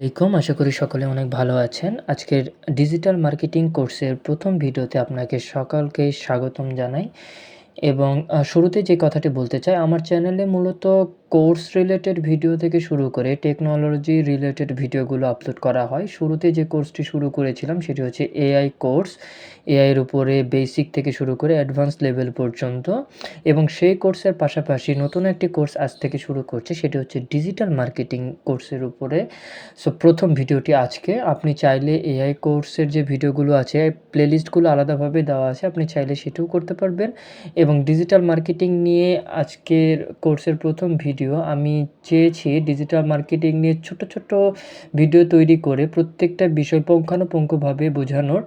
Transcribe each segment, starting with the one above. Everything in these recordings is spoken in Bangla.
আলাইকুম আশা করি সকলে অনেক ভালো আছেন। আজকের ডিজিটাল মার্কেটিং কোর্সের প্রথম ভিডিওতে আপনাকে সকলকে স্বাগতম জানাই। এবং শুরুতে যে কথাটি বলতে চাই, আমার চ্যানেলে মূলত কোর্স রিলেটেড ভিডিও থেকে শুরু করে টেকনোলজি রিলেটেড ভিডিওগুলো আপলোড করা হয়। শুরুতে যে কোর্সটি শুরু করেছিলাম সেটি হচ্ছে এআই কোর্স। এআইয়ের উপরে বেসিক থেকে শুরু করে অ্যাডভান্স লেভেল পর্যন্ত এবং সেই কোর্সের পাশাপাশি নতুন একটি কোর্স আজ থেকে শুরু করছে, সেটি হচ্ছে ডিজিটাল মার্কেটিং কোর্সের উপরে। সো, প্রথম ভিডিওটি আজকে। আপনি চাইলে এআই কোর্সের যে ভিডিওগুলো আছে প্লেলিস্টগুলো আলাদাভাবে দেওয়া আছে, আপনি চাইলে সেটাও করতে পারবেন এবং ডিজিটাল মার্কেটিং নিয়ে আজকের কোর্সের প্রথম ভিডিও আমি চেয়েছি ডিজিটাল মার্কেটিং নিয়ে ছোট ছোট ভিডিও তৈরি করে প্রত্যেকটা বিষয় পুঙ্খানুপুঙ্খভাবে বোঝানোর।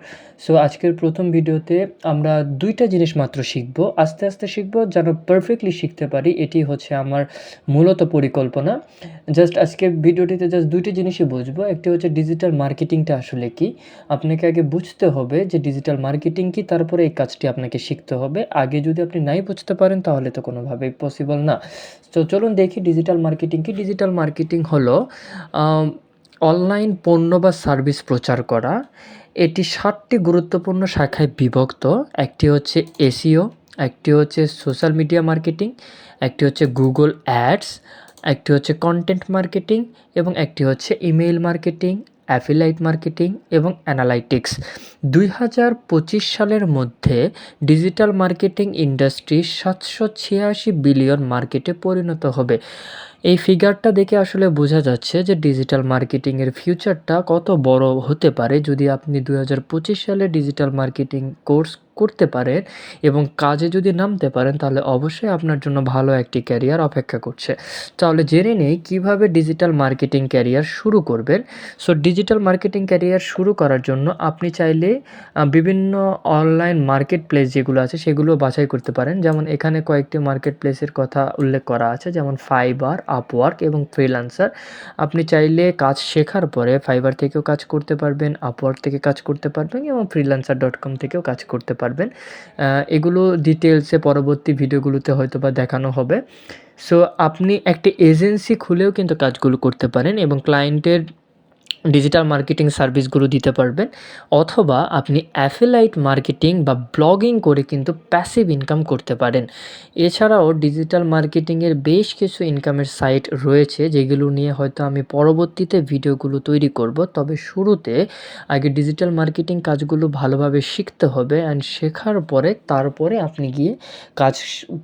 সো আজকের প্রথম ভিডিওতে আমরা দুইটা জিনিস মাত্র শিখব। আস্তে আস্তে শিখব যেন পারফেক্টলি শিখতে পারি, এটি হচ্ছে আমার মূলত পরিকল্পনা। জাস্ট আজকে ভিডিওটিতে জাস্ট দুইটি জিনিসই বুঝব, একটি হচ্ছে ডিজিটাল মার্কেটিংটা আসলে কি। আপনাকে আগে বুঝতে হবে যে ডিজিটাল মার্কেটিং কি, তারপরে এই কাজটি আপনাকে শিখতে হবে। আগে যদি আপনি নাই বুঝতে পারেন, তাহলে তো কোনোভাবেই পসিবল না। তো চলুন দেখি ডিজিটাল মার্কেটিং কি ডিজিটাল মার্কেটিং হলো? অনলাইন পণ্য বা সার্ভিস প্রচার করা। এটি সাতটি গুরুত্বপূর্ণ শাখায় বিভক্ত। একটি হচ্ছে এসিও একটি হচ্ছে সোশ্যাল মিডিয়া মার্কেটিং একটি হচ্ছে গুগল অ্যাডস একটি হচ্ছে কন্টেন্ট মার্কেটিং এবং একটি হচ্ছে ইমেইল মার্কেটিং অ্যাফিলাইট মার্কেটিং এবং অ্যানালাইটিক্স দুই হাজার পঁচিশ সালের মধ্যে ডিজিটাল মার্কেটিং ইন্ডাস্ট্রি সাতশো ছিয়াশি বিলিয়ন মার্কেটে পরিণত হবে। এই ফিগারটা দেখে আসলে বোঝা যাচ্ছে যে ডিজিটাল মার্কেটিংয়ের ফিউচারটা কত বড় হতে পারে। যদি আপনি দু হাজার পঁচিশ সালে ডিজিটাল মার্কেটিং কোর্স করতে পারেন এবং কাজে যদি নামতে পারেন, তাহলে অবশ্যই আপনার জন্য ভালো একটি ক্যারিয়ার অপেক্ষা করছে। তাহলে জেনে নেই কীভাবে ডিজিটাল মার্কেটিং ক্যারিয়ার শুরু করবেন। সো ডিজিটাল মার্কেটিং ক্যারিয়ার শুরু করার জন্য আপনি চাইলে বিভিন্ন অনলাইন মার্কেট প্লেস যেগুলো আছে, সেগুলো বাছাই করতে পারেন। যেমন এখানে কয়েকটি মার্কেট প্লেসের কথা উল্লেখ করা আছে, যেমন ফাইবার আপওয়ার্ক এবং ফ্রিলান্সার আপনি চাইলে কাজ শেখার পরে ফাইবার থেকেও কাজ করতে পারবেন আপওয়ার্ক থেকে কাজ করতে পারবেন এবং ফ্রিলান্সার ডট কম থেকেও কাজ করতে পারবেন। এগুলো ডিটেলসে পরবর্তী ভিডিওগুলোতে হয়তো বা দেখানো হবে। সো আপনি একটি এজেন্সি খুলেও কিন্তু কাজগুলো করতে পারেন এবং ক্লায়েন্টের ডিজিটাল মার্কেটিং সার্ভিসগুলো দিতে পারবেন, অথবা আপনি অ্যাফিলাইট মার্কেটিং বা ব্লগিং করে কিন্তু প্যাসিভ ইনকাম করতে পারেন। এছাড়াও ডিজিটাল মার্কেটিংয়ের বেশ কিছু ইনকামের সাইট রয়েছে, যেগুলো নিয়ে হয়তো আমি পরবর্তীতে ভিডিওগুলো তৈরি করব। তবে শুরুতে আগে ডিজিটাল মার্কেটিং কাজগুলো ভালোভাবে শিখতে হবে অ্যান্ড শেখার পরে তারপরে আপনি গিয়ে কাজ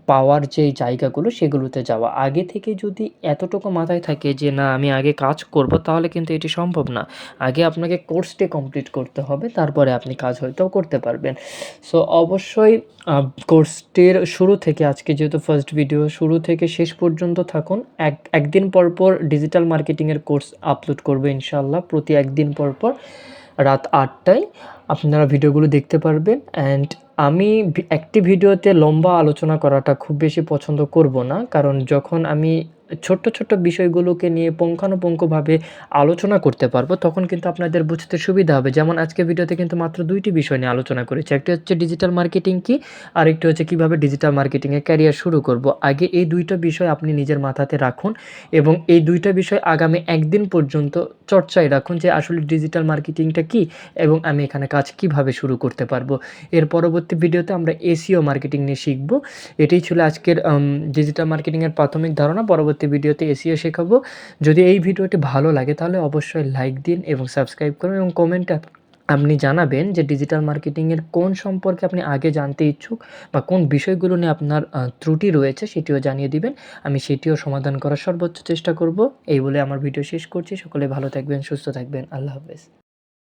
পাওয়ার যে জায়গাগুলো সেগুলোতে যাওয়া। আগে থেকে যদি এতটুকু মাথায় থাকে যে, না, আমি আগে কাজ করব, তাহলে কিন্তু এটি সম্ভব না আগে আপনাকে কোর্সটি কমপ্লিট করতে হবে, তারপরে আপনি কাজ হয়তো করতে পারবেন। সো অবশ্যই কোর্সটির শুরু থেকে, আজকে যেহেতু ফার্স্ট ভিডিও শুরু থেকে শেষ পর্যন্ত থাকুন। এক, একদিন পর পর ডিজিটাল মার্কেটিংয়ের কোর্স আপলোড করবে ইনশাল্লাহ প্রতি একদিন পর পর, রাত আটটায়। আপনারা ভিডিওগুলো দেখতে পারবেন। অ্যান্ড আমি একটি ভিডিওতে লম্বা আলোচনা করাটা খুব বেশি পছন্দ করব না। কারণ যখন আমি ছোট্ট ছোট্ট বিষয়গুলোকে নিয়ে পুঙ্খানুপুঙ্খভাবে আলোচনা করতে পারব, তখন কিন্তু আপনাদের বুঝতে সুবিধা হবে। যেমন আজকে ভিডিওতে কিন্তু মাত্র দুইটি বিষয় নিয়ে আলোচনা করেছি। একটি হচ্ছে ডিজিটাল মার্কেটিং কি আরেকটি হচ্ছে কীভাবে ডিজিটাল মার্কেটিংয়ে ক্যারিয়ার শুরু করব। আগে এই দুইটা বিষয় আপনি নিজের মাথাতে রাখুন এবং এই দুইটা বিষয় আগামী একদিন পর্যন্ত চর্চায় রাখুন যে আসলে ডিজিটাল মার্কেটিংটা কি এবং আমি এখানে কাজ কীভাবে শুরু করতে পারব। এর পরবর্তী ভিডিওতে আমরা এসিও মার্কেটিং নিয়ে শিখব। এটাই ছিল আজকের ডিজিটাল মার্কেটিংয়ের প্রাথমিক ধারণা। পরবর্তী ভিডিওতে এসিও শেখাবো। যদি এই ভিডিওটি ভালো লাগে তাহলে অবশ্যই লাইক দিন এবং সাবস্ক্রাইব করুন এবং কমেন্টে আপনি জানাবেন যে ডিজিটাল মার্কেটিংয়ের কোন সম্পর্কে আপনি আগে জানতে ইচ্ছুক বা কোন বিষয়গুলো নিয়ে আপনার ত্রুটি রয়েছে সেটিও জানিয়ে দিবেন। আমি সেটিও সমাধান করার সর্বোচ্চ চেষ্টা করব। এই বলে আমার ভিডিও শেষ করছি। সকলে ভালো থাকবেন, সুস্থ থাকবেন। আল্লাহ হাফেজ।